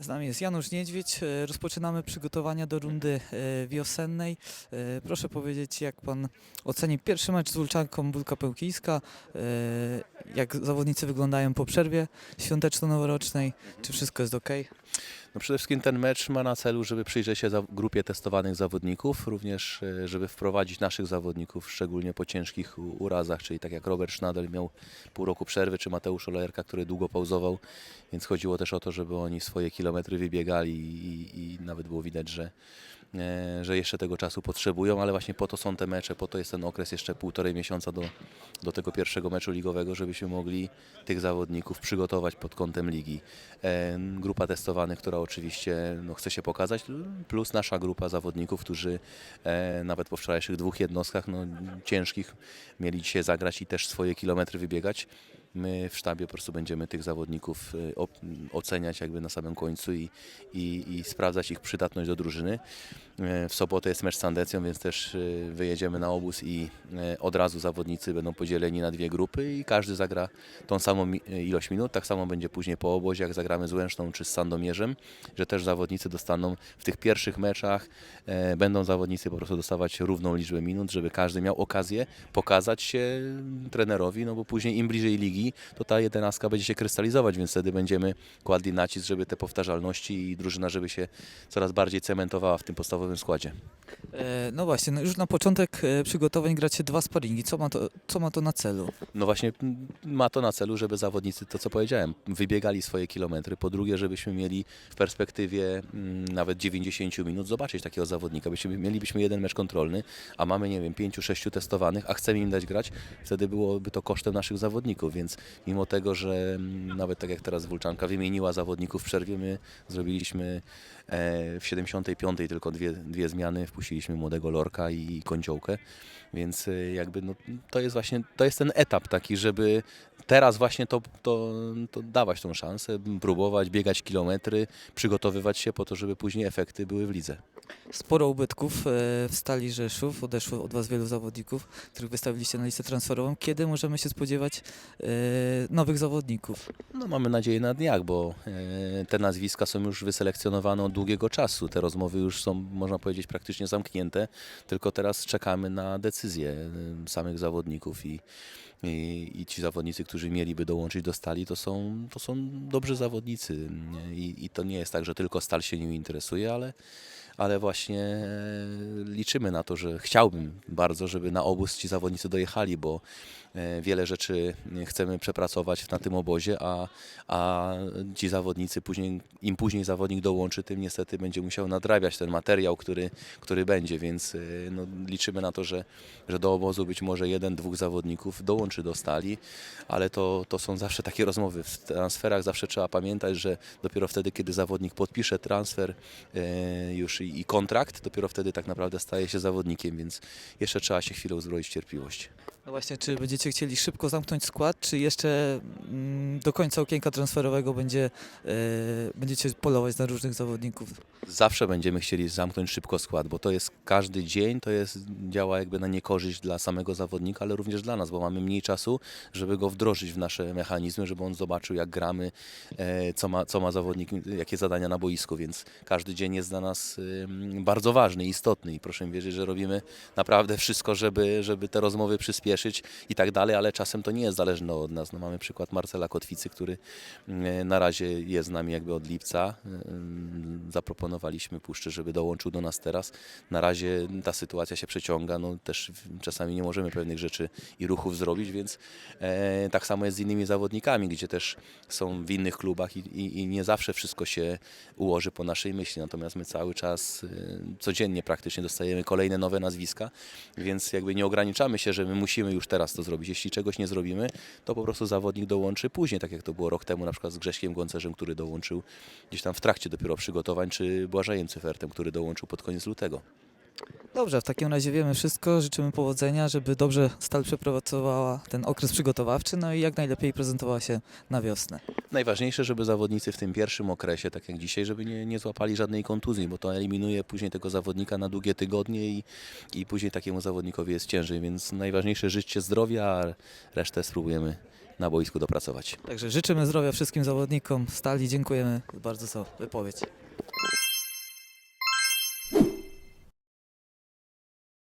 Z nami jest Janusz Niedźwiedź. E, Rozpoczynamy przygotowania do rundy e, wiosennej. E, Proszę powiedzieć, jak pan oceni pierwszy mecz z Wólczanką Bulka Pełkińska? Jak zawodnicy wyglądają po przerwie świąteczno-noworocznej? Czy wszystko jest ok? No przede wszystkim ten mecz ma na celu, żeby przyjrzeć się grupie testowanych zawodników, również e, żeby wprowadzić naszych zawodników, szczególnie po ciężkich urazach, czyli tak jak Robert Schnadel miał pół roku przerwy, czy Mateusz Olejerka, który długo pauzował, więc chodziło też o to, żeby oni swoje kilometry wybiegali i, i nawet było widać, że, że jeszcze tego czasu potrzebują, ale właśnie po to są te mecze, po to jest ten okres jeszcze półtorej miesiąca do, do tego pierwszego meczu ligowego, żebyśmy mogli tych zawodników przygotować pod kątem ligi. E, Grupa testowanych, która oczywiście no, chce się pokazać, plus nasza grupa zawodników, którzy e, nawet po wczorajszych dwóch jednostkach no, ciężkich mieli dzisiaj zagrać i też swoje kilometry wybiegać. My w sztabie po prostu będziemy tych zawodników e, oceniać jakby na samym końcu i, i, i sprawdzać ich przydatność do drużyny. E, W sobotę jest mecz z Sandecją, więc też e, wyjedziemy na obóz i e, od razu zawodnicy będą podzieleni na dwie grupy i każdy zagra tą samą ilość minut. Tak samo będzie później po obozie, jak zagramy z Łęczną czy z Sandomierzem, że też zawodnicy dostaną w tych pierwszych meczach, będą zawodnicy po prostu dostawać równą liczbę minut, żeby każdy miał okazję pokazać się trenerowi, no bo później im bliżej ligi, to ta jedenastka będzie się krystalizować, więc wtedy będziemy kładli nacisk, żeby te powtarzalności i drużyna, żeby się coraz bardziej cementowała w tym podstawowym składzie. E, No właśnie, no już na początek e, przygotowań gracie dwa sparingi. Co ma to, co ma to na celu? No właśnie ma to na celu, żeby zawodnicy, to co powiedziałem, wybiegali swoje kilometry. Po drugie, żebyśmy mieli w perspektywie mm, nawet 90 minut zobaczyć takiego zawodnika. Byśmy, mielibyśmy jeden mecz kontrolny, a mamy, nie wiem, pięciu, sześciu testowanych, a chcemy im dać grać, wtedy byłoby to kosztem naszych zawodników, więc mimo tego, że mm, nawet tak jak teraz Wulczanka wymieniła zawodników w przerwie, my zrobiliśmy e, w 75 tylko dwie, dwie zmiany, wpuściliśmy młodego Lorka i Kąciołkę, więc e, jakby no, to jest właśnie, to jest ten etap taki, żeby teraz właśnie to, to, to dawać tą szansę, próbować, biegać kilometry, przygotowywać się po to, żeby później efekty były w lidze. Sporo ubytków e, w Stali Rzeszów. Odeszło od Was wielu zawodników, których wystawiliście na listę transferową. Kiedy możemy się spodziewać e, nowych zawodników? No mamy nadzieję na dniach, bo e, te nazwiska są już wyselekcjonowane od długiego czasu. Te rozmowy już są, można powiedzieć, praktycznie zamknięte, tylko teraz czekamy na decyzję e, samych zawodników i, i, i ci zawodnicy, którzy mieliby dołączyć do Stali, to są, to są dobrzy zawodnicy? I, i to nie jest tak, że tylko Stal się nim interesuje, ale ale właśnie e, liczymy na to, że chciałbym bardzo, żeby na obóz ci zawodnicy dojechali, bo e, wiele rzeczy chcemy przepracować na tym obozie, a, a ci zawodnicy później, im później zawodnik dołączy, tym niestety będzie musiał nadrabiać ten materiał, który, który będzie, więc e, no, liczymy na to, że, że do obozu być może jeden, dwóch zawodników dołączy do stali, ale to, to są zawsze takie rozmowy. W transferach zawsze trzeba pamiętać, że dopiero wtedy, kiedy zawodnik podpisze transfer już i, i kontrakt, dopiero wtedy tak naprawdę staje się zawodnikiem, więc jeszcze trzeba się chwilę uzbroić w cierpliwość. No właśnie, czy będziecie chcieli szybko zamknąć skład, czy jeszcze mm, do końca okienka transferowego będzie, e, będziecie polować na różnych zawodników? Zawsze będziemy chcieli zamknąć szybko skład, bo to jest każdy dzień, to jest działa jakby na niekorzyść dla samego zawodnika, ale również dla nas, bo mamy mniej czasu, żeby go wdrożyć w nasze mechanizmy, żeby on zobaczył jak gramy, e, co ma, co ma zawodnik, jakie zadania na boisku, więc każdy dzień jest dla nas bardzo ważny, istotny i proszę mi wierzyć, że robimy naprawdę wszystko, żeby, żeby te rozmowy przyspieszyć i tak dalej, ale czasem to nie jest zależne od nas. No, mamy przykład Marcela Kotwicy, który mm, na razie jest z nami jakby od lipca. Ym, Zaproponowaliśmy Puszczy, żeby dołączył do nas teraz. Na razie ta sytuacja się przeciąga, no też czasami nie możemy pewnych rzeczy i ruchów zrobić, więc e, tak samo jest z innymi zawodnikami, gdzie też są w innych klubach i, i, i nie zawsze wszystko się ułoży po naszej myśli. Natomiast my cały czas e, codziennie praktycznie dostajemy kolejne nowe nazwiska, więc jakby nie ograniczamy się, że my musimy już teraz to zrobić. Jeśli czegoś nie zrobimy, to po prostu zawodnik dołączy później, tak jak to było rok temu na przykład z Grześkiem Gącerzem, który dołączył gdzieś tam w trakcie dopiero przygotowań, czy Błażejem Cyfertem, który dołączył pod koniec lutego. Dobrze, w takim razie wiemy wszystko. Życzymy powodzenia, żeby dobrze Stal przepracowała ten okres przygotowawczy, no i jak najlepiej prezentowała się na wiosnę. Najważniejsze, żeby zawodnicy w tym pierwszym okresie, tak jak dzisiaj, żeby nie, nie złapali żadnej kontuzji, bo to eliminuje później tego zawodnika na długie tygodnie i, i później takiemu zawodnikowi jest ciężej, więc najważniejsze życie zdrowia, a resztę spróbujemy na boisku dopracować. Także życzymy zdrowia wszystkim zawodnikom. Stali dziękujemy bardzo za wypowiedź.